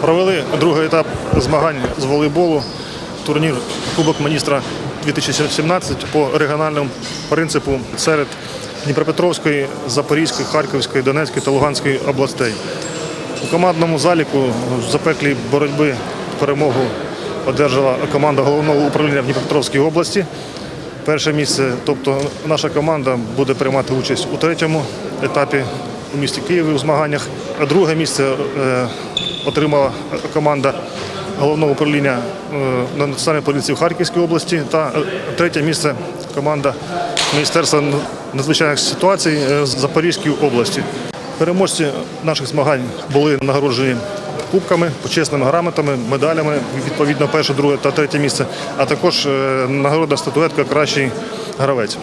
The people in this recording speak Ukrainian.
Провели другий етап змагань з волейболу, турнір Кубок міністра 2017 по регіональному принципу серед Дніпропетровської, Запорізької, Харківської, Донецької та Луганської областей. У командному заліку в запеклій боротьби перемогу одержала команда головного управління в Дніпропетровській області. Перше місце, тобто наша команда буде приймати участь у третьому етапі у місті Києві у змаганнях. А друге місце е, отримала команда головного управління е, Національної поліції в Харківській області та е, третє місце команда Міністерства надзвичайних ситуацій е, Запорізької області. Переможці наших змагань були нагороджені кубками, почесними грамотами, медалями, відповідно, перше, друге та третє місце, а також нагорода статуетка Кращий гравець.